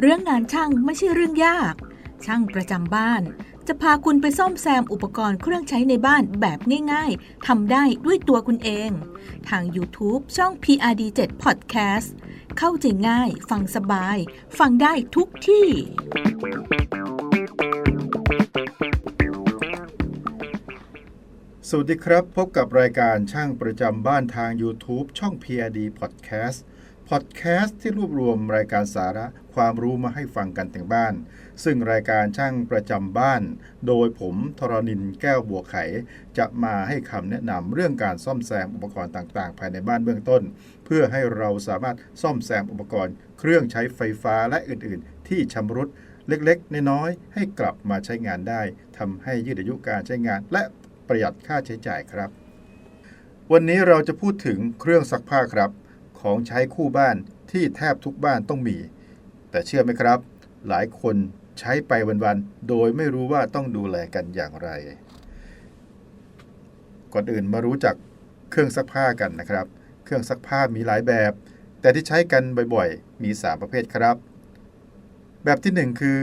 เรื่องงานช่างไม่ใช่เรื่องยาก ช่างประจำบ้าน จะพาคุณไปซ่อมแซมอุปกรณ์เครื่องใช้ในบ้านแบบง่ายๆทำได้ด้วยตัวคุณเอง ทาง YouTube ช่อง PRD7 Podcast เข้าใจง่าย ฟังสบาย ฟังได้ทุกที่ สวัสดีครับ พบกับรายการช่างประจำบ้านทาง YouTube ช่อง PRD Podcast Podcast ที่รวบรวมรายการสาระความรู้มาให้ฟังกันถึงบ้าน ซึ่งรายการช่างประจำบ้าน โดยผมทรณินแก้วบัวไข จะมาให้คำแนะนำเรื่องการซ่อมแซมอุปกรณ์ต่างๆ ภายในบ้านเบื้องต้น เพื่อให้เราสามารถซ่อมแซมอุปกรณ์ เครื่องใช้ไฟฟ้าและอื่น ๆ ที่ชำรุดเล็กๆ น้อยๆ ให้กลับมาใช้งานได้ทำให้ยืดอายุการใช้งาน และประหยัดค่าใช้จ่ายครับ วันนี้เราจะพูดถึงเครื่องซักผ้าครับ ของใช้คู่บ้านที่แทบทุกบ้านต้องมี แต่เชื่อไหมครับ หลายคนใช้ไปวันๆ โดยไม่รู้ว่าต้องดูแลกันอย่างไร ก่อนอื่นมารู้จักเครื่องซักผ้ากันนะครับ เครื่องซักผ้ามีหลายแบบ แต่ที่ใช้กันบ่อยๆ มี 3 ประเภทครับ แบบที่ 1 คือ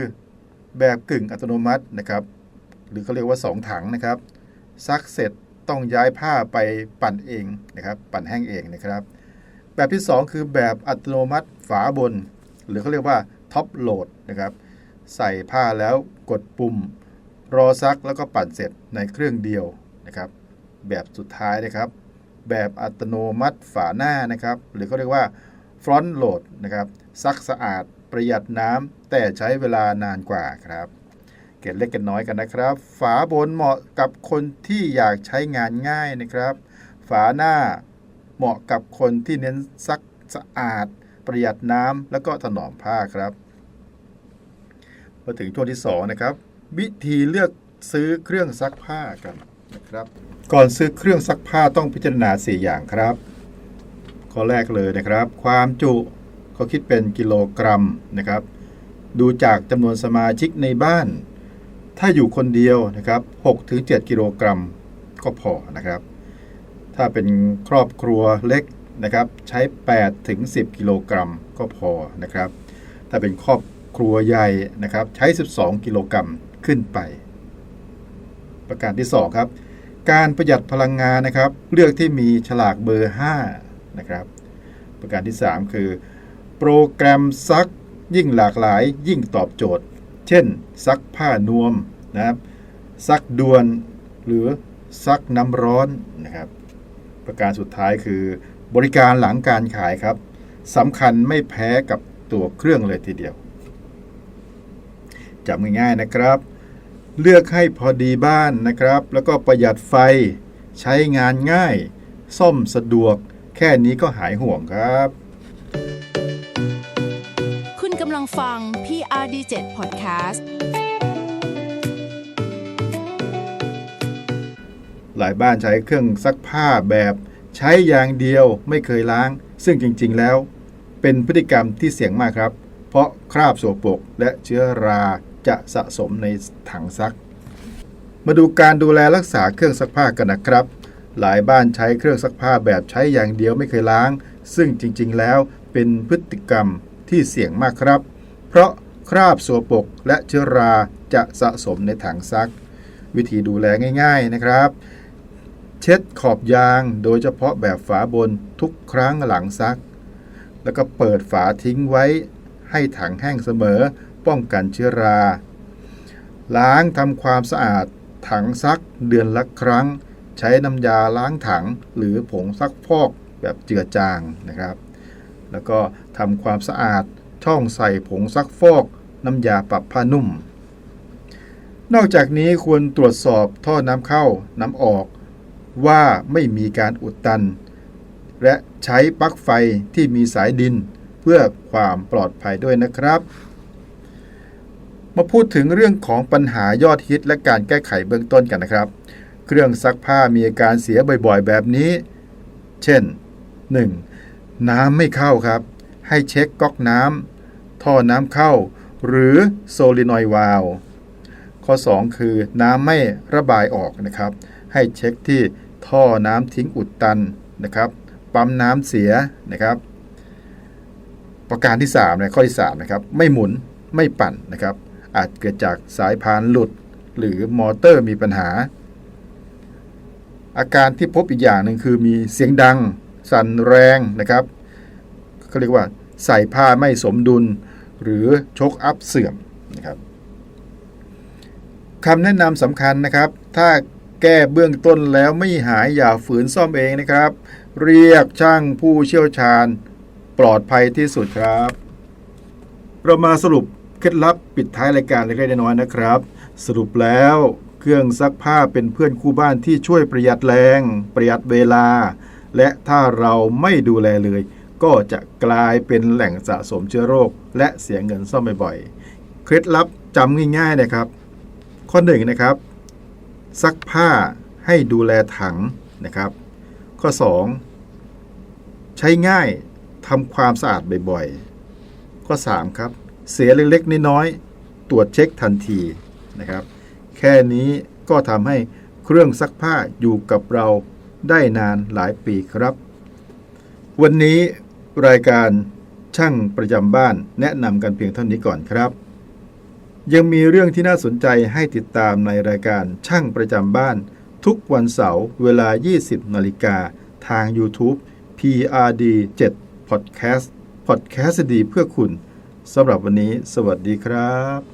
แบบกึ่งอัตโนมัตินะครับ หรือเขาเรียกว่า 2 ถังนะครับ ซักเสร็จต้องย้ายผ้าไปปั่นเองนะครับ ปั่นแห้งเองนะครับ แบบที่ 2 คือแบบอัตโนมัติฝาบน หรือเขาเรียกว่าท็อปโหลดนะครับใส่ผ้าแล้วกดปุ่ม รอซักแล้วก็ปั่นเสร็จในเครื่องเดียวนะครับ แบบสุดท้ายนะครับ แบบอัตโนมัติฝาหน้านะครับ หรือเขาเรียกว่าฟรอนต์โหลดนะครับซักสะอาดประหยัดน้ำแต่ใช้เวลานานกว่าครับเกร็ดเล็กเกร็ดน้อยกันนะครับ ฝาบนเหมาะกับคนที่อยากใช้งานง่ายนะครับ ฝาหน้า เหมาะกับคนที่เน้นซักสะอาด ประหยัดน้ำแล้วก็ถนอมผ้าครับมาถึงช่วงที่2นะครับวิธีเลือกซื้อเครื่องซักผ้ากันนะครับก่อนซื้อเครื่องซักผ้าต้องพิจารณา 4 อย่างครับข้อแรกเลยนะครับ ความจุเขาคิดเป็นกิโลกรัมนะครับ ดูจากจำนวนสมาชิกในบ้าน ถ้าอยู่คนเดียวนะครับ6-7กิโลกรัมก็พอนะครับ ถ้าเป็นครอบครัวเล็กนะครับใช้8ถึง10 กิโลกรัมก็พอนะครับ ถ้าเป็นครอบครัวใหญ่นะครับใช้ 12 กิโลกรัมขึ้นไป ประการที่ 2 ครับ การประหยัดพลังงานนะครับ เลือกที่มีฉลากเบอร์5นะครับประการที่ 3 คือ โปรแกรมซักยิ่งหลากหลายยิ่งตอบโจทย์ เช่น ซักผ้านวมนะครับซักด่วนหรือซักน้ำร้อนนะครับ ประการสุดท้ายคือบริการหลังการขายครับสำคัญไม่แพ้กับตัวเครื่องเลยทีเดียวจำง่ายๆนะครับ เลือกให้พอดีบ้านนะครับ แล้วก็ประหยัดไฟใช้งานง่าย ซ่อมสะดวก แค่นี้ก็หายห่วงครับ คุณกำลังฟัง PRD7 Podcast หลายบ้านใช้เครื่องซักผ้าแบบใช้อย่างเดียวไม่เคยล้าง ซึ่งจริงๆแล้ว เป็นพฤติกรรมที่เสี่ยงมากครับ เพราะคราบโสโปรกและเชื้อราจะสะสมในถังซัก มาดูการดูแลรักษาเครื่องซักผ้ากันนะครับ หลายบ้านใช้เครื่องซักผ้าแบบใช้อย่างเดียวไม่เคยล้าง ซึ่งจริงๆแล้วเป็นพฤติกรรมที่เสี่ยงมากครับ เพราะคราบโสโปรกและเชื้อราจะสะสมในถังซัก วิธีดูแลง่าย ๆนะครับ เช็ดขอบยางโดยเฉพาะแบบฝาบนทุกครั้งหลังซัก แล้วก็เปิดฝาทิ้งไว้ ให้ถังแห้งเสมอป้องกันเชื้อรา ล้างทำความสะอาดถังซักเดือนละครั้ง ใช้น้ำยาล้างถังหรือผงซักฟอกแบบเจือจางนะครับ แล้วก็ทำความสะอาดช่องใส่ผงซักฟอก น้ำยาปรับผ้านุ่ม นอกจากนี้ควรตรวจสอบท่อน้ำเข้าน้ำออก ว่าไม่มีการอุดตัน และใช้ปลั๊กไฟที่มีสายดินเพื่อความปลอดภัยด้วยนะครับ มาพูดถึงเรื่องของปัญหายอดฮิตและการแก้ไขเบื้องต้นกันนะครับ เครื่องซักผ้ามีอาการเสียบ่อยๆ แบบนี้ เช่น 1. น้ำไม่เข้าครับ ให้เช็คก๊อกน้ำท่อน้ำเข้า หรือโซลินอยด์วาลวข้อ 2 คือน้ำไม่ระบายออกนะครับ ให้เช็คที่ ท่อน้ำทิ้งอุดตันนะครับ ปั๊มน้ำเสียนะครับ ประการที่3นี่ยข้อที่3นะครับ ไม่หมุนไม่ปั่นนะครับ อาจเกิดจากสายพานหลุด หรือมอเตอร์มีปัญหา อาการที่พบอีกอย่างหนึ่งคือมีเสียงดัง สั่นแรงนะครับเขาเรียกว่าใส่ผ้าไม่สมดุล หรือชกอัพเสื่อมนะครับคำแนะนำสำคัญนะครับ ถ้า แก้เบื้องต้นแล้วไม่หายอย่าฝืนซ่อมเองนะครับ เรียกช่างผู้เชี่ยวชาญ ปลอดภัยที่สุดครับเรามาสรุปเคล็ดลับปิดท้ายรายการเล็กๆน้อยๆนะครับ สรุปแล้วเครื่องซักผ้าเป็นเพื่อนคู่บ้านที่ช่วยประหยัดแรง ประหยัดเวลา และถ้าเราไม่ดูแลเลย ก็จะกลายเป็นแหล่งสะสมเชื้อโรค และเสียเงินซ่อมบ่อยๆเคล็ดลับจำง่ายๆนะครับ ข้อหนึ่งนะครับ ซักผ้าให้ดูแลถังนะครับ ข้อ 2 ใช้ง่ายทำความสะอาดบ่อยๆ ข้อ 3 ครับ เสียเล็กๆ น้อยๆ ตรวจเช็คทันทีนะครับ แค่นี้ก็ทำให้เครื่องซักผ้าอยู่กับเราได้นานหลายปีครับ วันนี้รายการช่างประจำบ้านแนะนำกันเพียงเท่านี้ก่อนครับ ยังมีเรื่องที่น่าสนใจให้ติดตามในรายการช่างประจำบ้าน ทุกวันเสาร์เวลา 20นาฬิกาทาง YouTube PRD 7 Podcast Podcast ดีเพื่อคุณสำหรับวันนี้ สวัสดีครับ